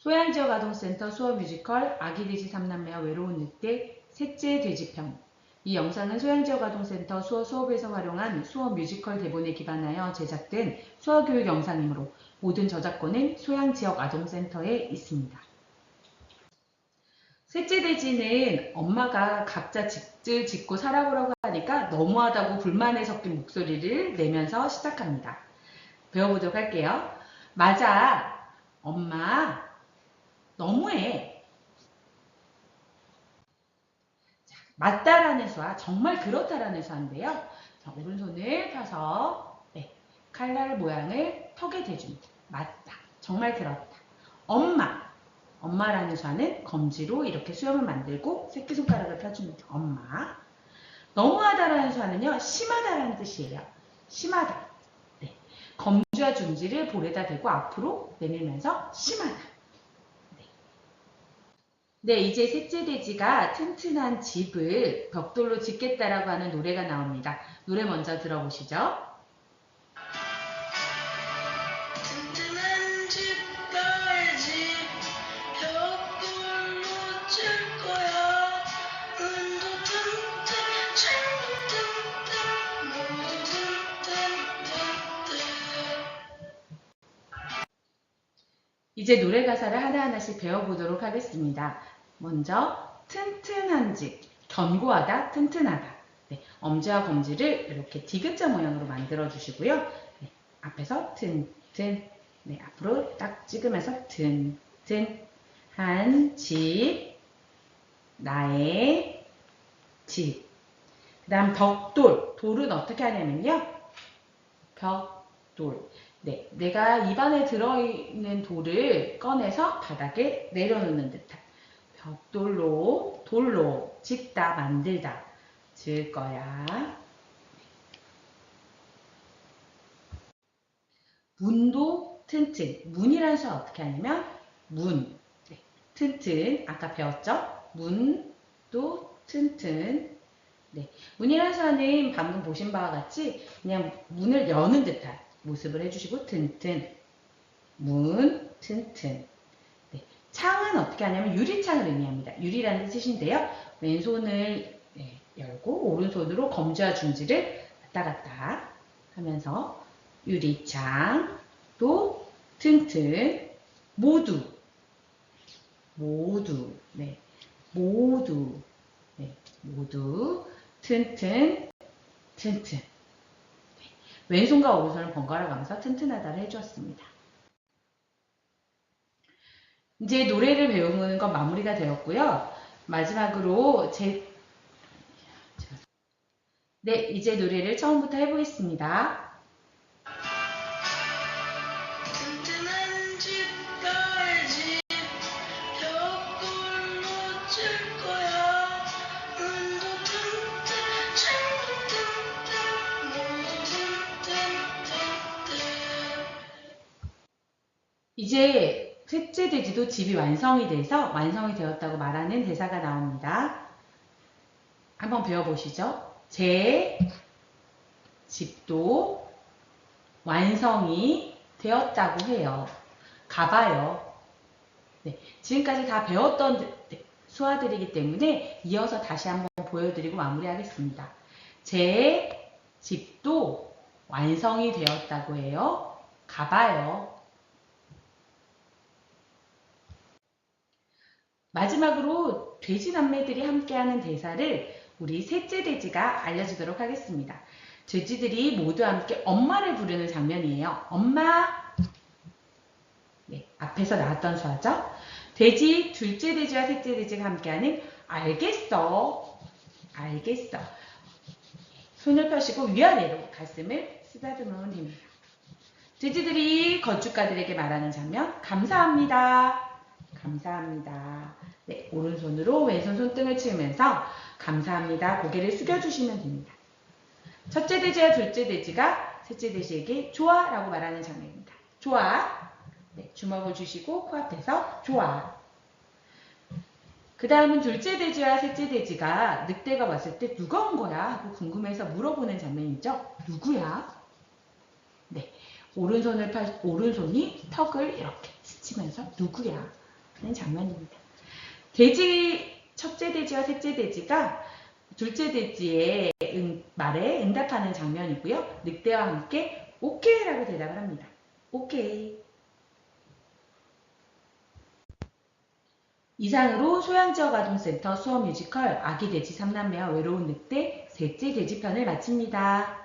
소양지역 아동센터 수어 뮤지컬 아기 돼지 삼남매와 외로운 늑대 셋째 돼지편 이 영상은 소양지역 아동센터 수어 수업에서 활용한 수어 뮤지컬 대본에 기반하여 제작된 수어교육 영상이므로 모든 저작권은 소양지역 아동센터에 있습니다. 셋째 돼지는 엄마가 각자 집을 짓고 살아보라고 하니까 너무하다고 불만에 섞인 목소리를 내면서 시작합니다. 배워보도록 할게요. 맞아. 엄마. 너무해. 자, 맞다라는 수와 정말 그렇다라는 수인데요. 자, 오른손을 펴서 네, 칼날 모양을 턱에 대줍니다. 맞다. 정말 그렇다. 엄마. 엄마라는 수화는 검지로 이렇게 수염을 만들고 새끼손가락을 펴줍니다. 엄마. 너무하다라는 수화는요. 심하다라는 뜻이에요. 심하다. 네. 검지와 중지를 볼에다 대고 앞으로 내밀면서 심하다. 네. 네, 이제 셋째 돼지가 튼튼한 집을 벽돌로 짓겠다라고 하는 노래가 나옵니다. 노래 먼저 들어보시죠. 이제 노래 가사를 하나하나씩 배워보도록 하겠습니다. 먼저 튼튼한 집, 견고하다, 튼튼하다. 네, 엄지와 검지를 이렇게 디귿자 모양으로 만들어 주시고요. 네, 앞에서 튼튼, 네, 앞으로 딱 찍으면서 튼튼, 한 집, 나의 집. 그 다음 벽돌, 돌은 어떻게 하냐면요. 벽돌. 네, 내가 입안에 들어있는 돌을 꺼내서 바닥에 내려놓는 듯한 벽돌로, 돌로 짓다, 만들다, 지을 거야. 문도 튼튼. 문이라는 수は어떻게 하냐면 문, 네, 튼튼. 아까 배웠죠? 문도 튼튼. 네, 문이라는 수화는 방금 보신 바와 같이 그냥 문을 여는 듯한 모습을 해주시고 튼튼 문 튼튼. 네, 창은 어떻게 하냐면 유리창을 의미합니다. 유리라는 뜻인데요. 왼손을 네, 열고 오른손으로 검지와 중지를 왔다 갔다 하면서 유리창 또 튼튼 모두. 모두. 네. 모두. 네. 모두. 튼튼 튼튼 왼손과 오른손을 번갈아 가면서 튼튼하다를 해주었습니다. 이제 노래를 배우는 건 마무리가 되었고요. 마지막으로 제 네, 이제 노래를 처음부터 해보겠습니다. 이제 셋째 돼지도 집이 완성이 돼서 완성이 되었다고 말하는 대사가 나옵니다. 한번 배워보시죠. 제 집도 완성이 되었다고 해요. 가봐요. 네, 지금까지 다 배웠던 수화들이기 때문에 이어서 다시 한번 보여드리고 마무리하겠습니다. 제 집도 완성이 되었다고 해요. 가봐요. 마지막으로 돼지 남매들이 함께하는 대사를 우리 셋째 돼지가 알려주도록 하겠습니다. 돼지들이 모두 함께 엄마를 부르는 장면이에요. 엄마. 네, 앞에서 나왔던 수화죠. 돼지 둘째 돼지와 셋째 돼지가 함께하는 알겠어. 알겠어. 손을 펴시고 위아래로 가슴을 쓰다듬으면 됩니다. 돼지들이 건축가들에게 말하는 장면 감사합니다. 감사합니다. 네, 오른손으로 왼손 손등을 치면서 감사합니다. 고개를 숙여주시면 됩니다. 첫째 돼지와 둘째 돼지가 셋째 돼지에게 좋아 라고 말하는 장면입니다. 좋아. 네, 주먹을 주시고 코앞에서 좋아. 그 다음은 둘째 돼지와 셋째 돼지가 늑대가 왔을 때 누가 온 거야? 하고 궁금해서 물어보는 장면이죠. 누구야? 네. 오른손을 펼, 오른손이 턱을 이렇게 스치면서 누구야? 하는 장면입니다. 돼지 첫째 돼지와 셋째 돼지가 둘째 돼지의 응- 말에 응답하는 장면이고요. 늑대와 함께 오케이라고 대답을 합니다. 오케이. 이상으로 소양지역 아동센터 수어 뮤지컬 아기 돼지 삼남매와 외로운 늑대 셋째 돼지편을 마칩니다.